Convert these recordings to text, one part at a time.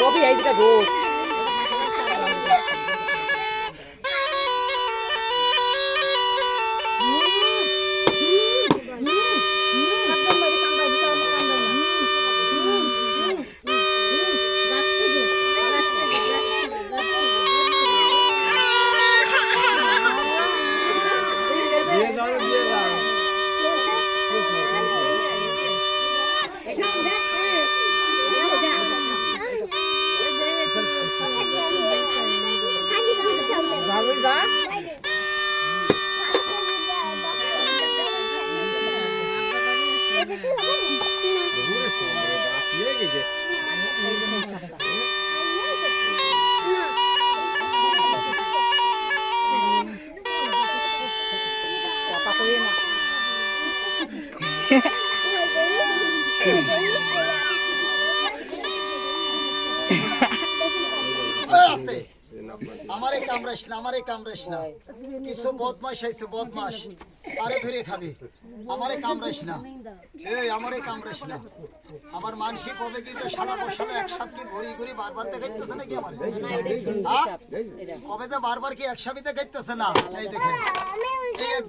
ববি এই দিকে রোদ দিয়ে আস্তে আমারে না আমারে না। কিছু বদমাস বদমাস আরে ধরে আমারে না। এই, আমারে না। আমার মানসিক হবে কি যে সারা বসালে এক সাপকে ঘুরি ঘুরি বারবার দেখাইতেছে নাকি আমার? কবে যে বারবার কি এক সাপই দেখাইতেছে না? এই দেখে এই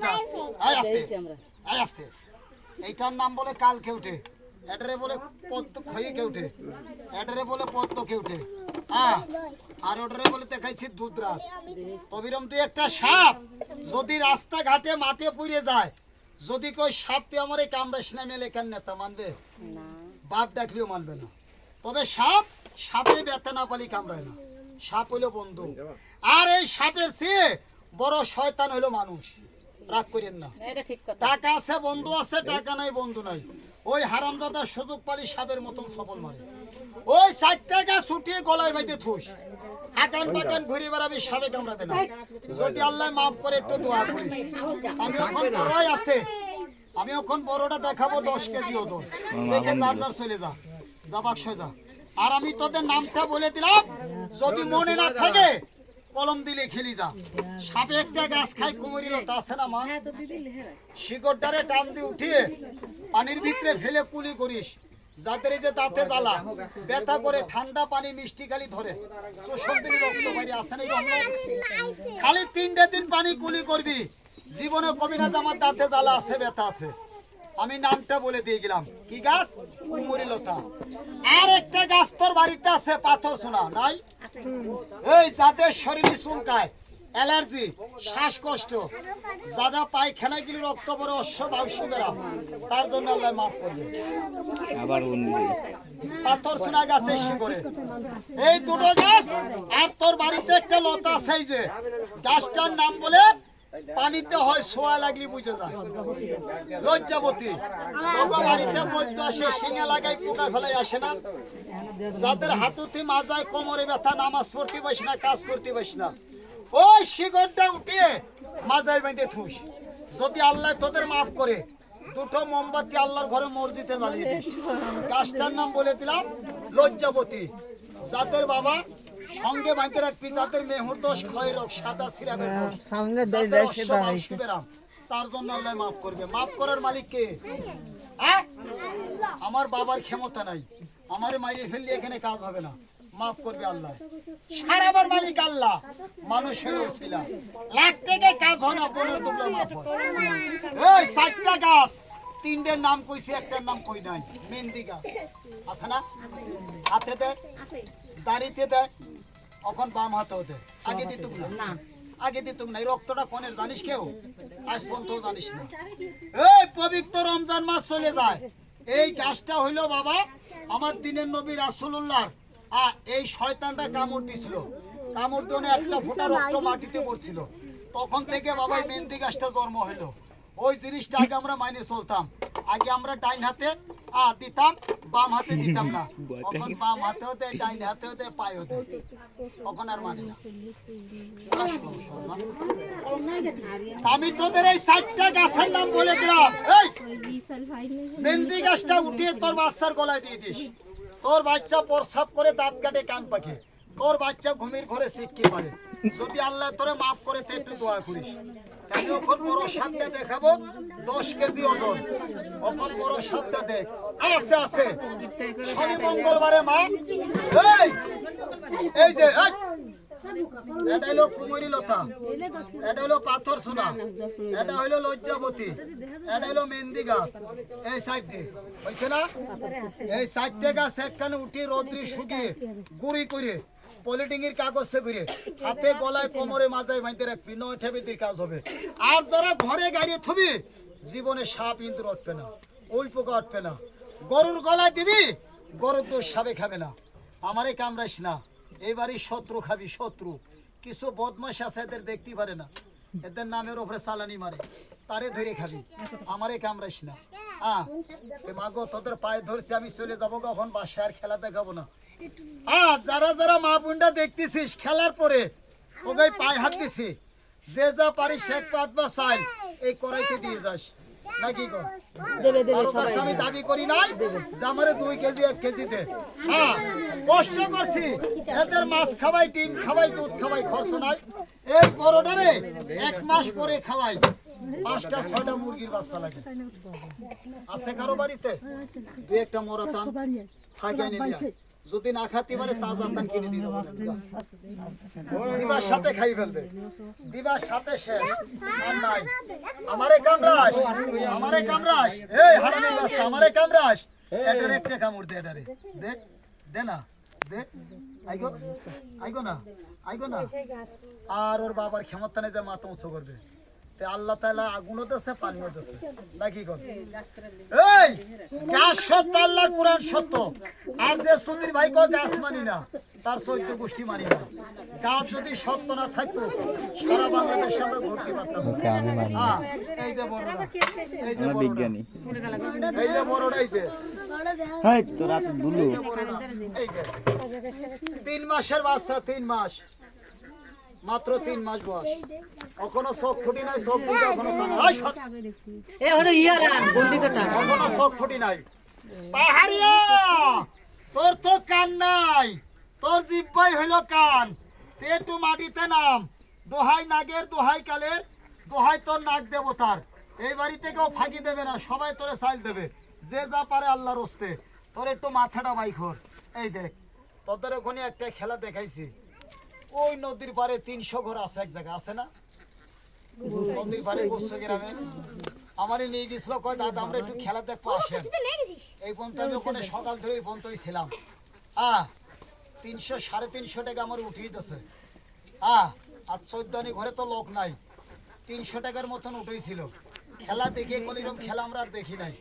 আস্তে। আস্তে। এইটার নাম বলে কালকে কেউটে এটারে বলে পদ্ম খই কেউটে এটারে বলে পদ্ম কেউটে হ্যাঁ আর ওটারে বলে দেখাইছি দুধরাস তবিরম তুই একটা সাপ যদি রাস্তাঘাটে মাঠে পুড়ে যায় যদি কই সাপ তুই আমার এই কামড়াস না মেলে কেন নেতা মানবে? বাপ ডাকলেও মানবে না। তবে সাপ সাপে ব্যথা না পালি কামড়ায় না। সাপ হইল বন্ধু। আর এই সাপের চেয়ে বড় শয়তান হইল মানুষ। রাগ করেন না। টাকা আছে বন্ধু আছে টাকা নাই বন্ধু নাই। ওই হারামদাদা সুযোগ পালি সাপের মতন সবল মারে ওই ষাট টাকা ছুটিয়ে গলায় বাইতে থুস। আকান বাকান ঘুরে বেড়াবি সাবে কামড়াতে না। যদি আল্লাহ মাফ করে একটু দোয়া করিস। আমি এখন বড়ই আসতে। আমি এখন বড়টা দেখাবো দশ কেজি ওজন। দেখে যার যার চলে যা। যা বাক্স যা। আর আমি তোদের নামটা বলে দিলাম যদি মনে না থাকে কলম দিলে খেলি যা সাপে একটা গাছ খাই কুমুরিল তা আছে না মা? শিকড়টারে টান দিয়ে উঠিয়ে পানির ভিতরে ফেলে কুলি করিস। যাদের যে দাঁতে জ্বালা ব্যথা করে ঠান্ডা পানি মিষ্টি খালি ধরে। শোষণ দিলে রক্ত বাইরে আসে না খালি তিনটে দিন পানি কুলি করবি। জীবনে কবি না যে আমার দাঁতে জ্বালা আছে ব্যথা আছে। আমি নামটা বলে দিয়ে গেলাম। কি গাছ? কুমুরি লতা আর একটা গাছ তোর বাড়িতে আছে পাথর সোনা। নাই? এই যাদের শরীরে চুলকায় অ্যালার্জি শ্বাসকষ্ট যারা পায়খানায় গেলে রক্ত পরে অশ্ব বাউসি বেরাম তার জন্য আল্লাহ মাফ করবে। আবার পাথর সোনা গাছের শিকড়ে এই দুটো গাছ আর তোর বাড়িতে একটা লতা আছে যে। গাছটার নাম বলে পানিতে হয় সোয়া লাগলি বুঝে যায়। লজ্জাবতী। বাড়িতে বৈদ্য আসে শিঙে লাগাই পোকা ফেলাই আসে না। যাদের হাঁটুতে মাজায় কোমরে ব্যথা, নামাজ পড়তে বস না, কাজ করতে বস না। ওই শিকড়টা উঠিয়ে মাজায় বেঁধে থুস। যদি আল্লাহ তোদের মাফ করে, দুটো মোমবাতি আল্লাহর ঘরে মসজিদে জ্বালিয়ে দিস। গাছটার নাম বলে দিলাম, লজ্জাবতী। যাদের বাবা সঙ্গে বাঁধতে রাখবি যাদের মেহুর দোষ ক্ষয় রোগ সাদা সিরামের দোষ। মাংস বেরাম, তার জন্য আল্লাহ মাফ করবে। মাফ করার মালিক কে? হ্যাঁ? আমার বাবার ক্ষমতা নাই। আমারে মাইরে ফেললে এখানে কাজ হবে না। মাফ করবে আল্লাহ। সারাবার মালিক আল্লাহ। মানুষ হলো ছিল লাখ টাকায় কাজ হয় না পনেরো দুবলো মাফ হয়। ওই চারটা গাছ তিনটের নাম কইছি একটার নাম কই নাই। মেহেন্দি গাছ। আছে না? হাতে দেয় দাড়িতে দেয় এখন বাম হাতেও দেয় আগে দিতুক না। আগে দিতুক না। এই রক্তটা কনের জানিস কেউ? আজ পর্যন্ত জানিস না। এই পবিত্র রমজান মাস চলে যায়। এই গাছটা হইল বাবা আমার দিনের নবী রাসূলুল্লাহর। আ এই শয়তানটা কামড় দিছিল। কামড় দিয়ে একটা ফোঁটা রক্ত মাটিতে পড়ছিল। তখন থেকে বাবা মেহেন্দি গাছটা জন্ম হইল ওই জিনিসটা আগে আমরা মাইনে চলতাম। আগে আমরা ডাইন হাতে দিতাম বাম হাতে দিতাম না। তখন বাম হাতে হতে ডাইন হাতে হতে পায়ে হতে। তখন আর মানে না। আমি তোদের এই চারটা গাছের নাম বলে দিলাম। এই মেহেন্দি গাছটা উঠিয়ে তোর বাচ্চার গলায় দিয়ে দিস। তোর বাচ্চা প্রসাব করে দাঁত কাটে কান পাখে। তোর বাচ্চা ঘুমির ঘরে শিক্ষি পারে যদি আল্লাহ তোরে মাফ করে তে একটু দোয়া করিস। আমি ওখন বড় সাপটা দেখাবো, দশ কেজি ওজন। ওখন বড় সাপটা দেখ আছে আছে। শনি মঙ্গলবারে মা। এই যে এটা হলো কুমরি লতা। এটা হলো পাথর সোনা। এটা হলো লজ্জাবতী। এটা হলো মেহেন্দি গাছ। এই সাইডটি হয়েছে না? এই সাইডটে গাছ একখানে উঠি রোদ্রি শুকিয়ে গুড়ি করে পলিটিংয়ের কাগজে ঘুরে। হাতে গলায় কোমরে মাজায় বাইতে রাখবি নয় ঠেবিদির কাজ হবে। আর যারা ঘরে গাড়ি থবি জীবনে সাপ ইন্দুর উঠবে না ওই পোকা উঠবে না। গরুর গলায় দিবি গরুর দোষ সাবে খাবে না। আমারে কামড়াইস না। এবারই শত্রু খাবি শত্রু। কিছু বদমাস আছে এদের দেখতে পারে না। এদের নামের ওপরে চালানি মারে। তারে ধরে খাবি। আমারে কামড়াইস না। হ্যাঁ মাগো তোদের পায়ে ধরছি আমি চলে যাব কখন? বাসায় আর খেলা দেখাবো না। হ্যাঁ যারা যারা মা বোনটা দেখতেছিস খেলার পরে ওকে পায়ে হাত দিছি। যে যা পারি শেখ পাত বা চাই এই করাইতে দিয়ে যাস। নাকি কর দেবে দেবে কারও কাছে আমি দাবি করি নাই যে আমারে দুই কেজি এক কেজিতে হ্যাঁ কষ্ট করছি। এদের মাছ খাওয়াই ডিম খাওয়াই দুধ খাওয়াই খরচ নাই। এই বড়টারে এক মাস পরে খাওয়াই। পাঁচটা ছয়টা মুরগির বাচ্চা লাগে। আছে কারও বাড়িতে? দুই একটা মরা টান থাকে। যদি না খাতে পারে তাজা টান কিনে দিয়ে দেবো। দিবার সাথে খাই ফেলবে। দিবার সাথে সে। নাই। আমারে কামড়াস। আমারে কামড়াস। এই হারামির বাচ্চা, আমারে কামড়াস। এটার একটা কামড় দে, এটারে। দে দে না। দে। আইগো। আইগো না। আইগো না। আর ওর বাবার ক্ষমতা নেই যে মাথা উঁচু করবে। তে আল্লাহ তাআলা আগুনও দেছে পানিও দেছে নাকি কর? এই গাছ সত্য আল্লাহর কোরআন সত্য। আর যে ভাই গাছ মানি না তার চৈদ্য গোষ্ঠী মানি না। গাছ যদি সত্য না থাকতো সারা বাংলাদেশ আমরা ঘুরতে পারতাম মানি হ্যাঁ, এই যে এই যে বিজ্ঞানী। এই যে বড়টা এই যে। তো রাত দুলু। এই যে বড়টা, এই যে। তিন মাসের বাচ্চা তিন মাস। মাত্র তিন মাস বয়স। এখনও চোখ ফুটি নাই চোখ দুটো এখনও কানা এ হলো ইয়ারা বন্দিতটা। এখনও চোখ ফুটি নাই। পাহাড়িয়া তোর তো কান নাই। তোর জিব্বাই হইল কান। তুই একটু মাটিতে নাম। দোহাই নাগের দোহাই কালের দোহাই তোর নাক দেবতার। এই বাড়িতে কেউ ফাঁকি দেবে না সবাই তোরে সাইল দেবে। যে যা পারে আল্লাহর হস্তে তোর একটু মাথাটা বাইখর এই দেখ তোদের ওখানে একটা খেলা দেখাইছি। ওই নদীর পারে তিনশো ঘর আছে এক জায়গা আছে না? নদীর পারে গোস্ব গ্রামে? আমারই নিয়ে গেছিল কয় দাদা আমরা একটু খেলা দেখব আসেন। এই পর্যন্ত আমি ওখানে সকাল ধরে এই পর্যন্তই ছিলাম। আহ তিনশো সাড়ে তিনশো টাকা আমার উঠিয়ে দিতেছে আহ আর চোদ্দানি ঘরে তো লোক নাই। তিনশো টাকার মতন উঠেছিল খেলা দেখে কোন এরকম খেলা আমরা আর দেখি নাই।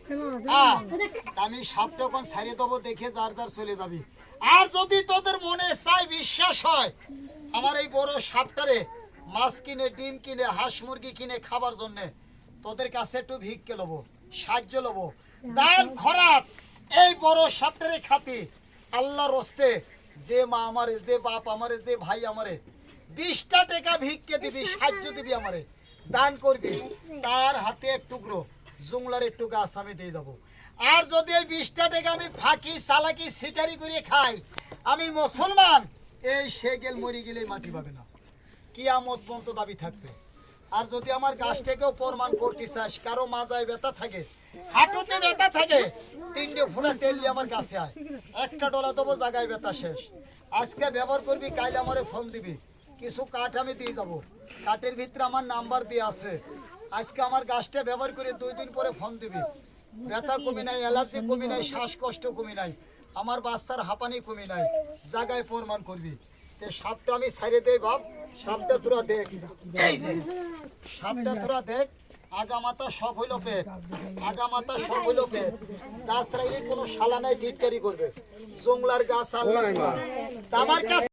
আমি সাপটা যখন ছাড়িয়ে দেবো দেখে যার যার চলে যাবি। আর যদি তোদের মনে চাই বিশ্বাস হয় আমার এই বড় সাপটারে মাছ কিনে, ডিম কিনে, হাঁস মুরগি কিনে খাবার জন্যে তোদের কাছে একটু ভিক্ষে লবো, সাহায্য লবো। দান খরাত! এই বড় সাপটারে খাতি আল্লাহ রস্তে যে মা আমারে, যে বাপ আমারে, যে ভাই আমারে, বিশটা টাকা ভিক্ষে দিবি, সাহায্য দিবি আমারে, দান করবি। তার হাতে এক টুকরো জুংলার একটু গাছ আমি দিয়ে যাব আর যদি এই বিশটা টাকা আমি ফাঁকি, চালাকি সিটারি করে খাই, আমি মুসলমান এই সে গেল মরি গেলে মাটি পাবে না। কিয়ামত পর্যন্ত দাবি থাকবে। আর যদি আমার গাছটাকেও প্রমাণ করতে চাস, কারও মাজায় ব্যথা থাকে, হাঁটুতে ব্যথা থাকে, তিনটে ফোড়া তেল দিয়ে আমার কাছে আয়। একটা ডলা দেবো জায়গায় ব্যথা শেষ। আজকে ব্যবহার করবি কাল আমারে ফোন দিবি। কিছু কাঠ আমি দিয়ে যাব। কাঠের ভিতরে আমার নাম্বার দিয়ে আছে। আজকে আমার গাছটা ব্যবহার করে দুই দিন পরে ফোন দিবি। ব্যথা কমি নাই অ্যালার্জি কমি নাই, শ্বাসকষ্ট কমি নাই। আমার বাচ্চার হাঁপানি কমি নাই জায়গায় প্রমাণ করবি। তে সাপটা আমি ছাইড়ে দেই বাপ। সাপটা তোরা দেখ। এই যে। সাপটা তোরা দেখ। আগামাতা সব হইল পেট। আগামাতা সব হইল পেট। গাছ রাইলে কোনো শালা নাই টিটকারি করবে। জংলার গাছ আল্লাহ আমার কাছে